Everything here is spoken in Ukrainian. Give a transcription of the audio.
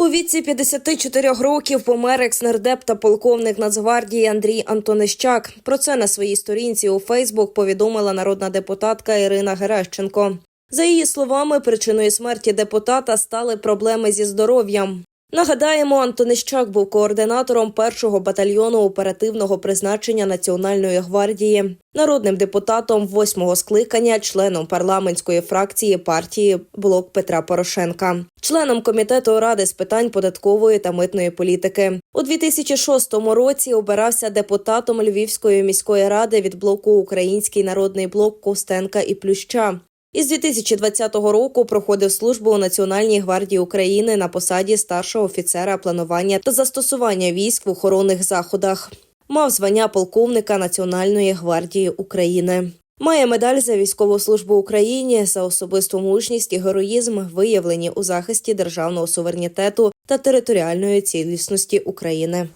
У віці 54 років помер екс-нардеп та полковник Нацгвардії Андрій Антонищак. Про це на своїй сторінці у Фейсбук повідомила народна депутатка Ірина Герещенко. За її словами, причиною смерті депутата стали проблеми зі здоров'ям. Нагадаємо, Антонищак був координатором першого батальйону оперативного призначення Національної гвардії, народним депутатом восьмого скликання, членом парламентської фракції партії Блок Петра Порошенка, членом комітету ради з питань податкової та митної політики. У 2006 році обирався депутатом Львівської міської ради від блоку Український народний блок Костенка і Плюща. Із 2020 року проходив службу у Національній гвардії України на посаді старшого офіцера планування та застосування військ в охоронних заходах. Мав звання полковника Національної гвардії України. Має медаль за військову службу Україні за особисту мужність і героїзм, виявлені у захисті державного суверенітету та територіальної цілісності України.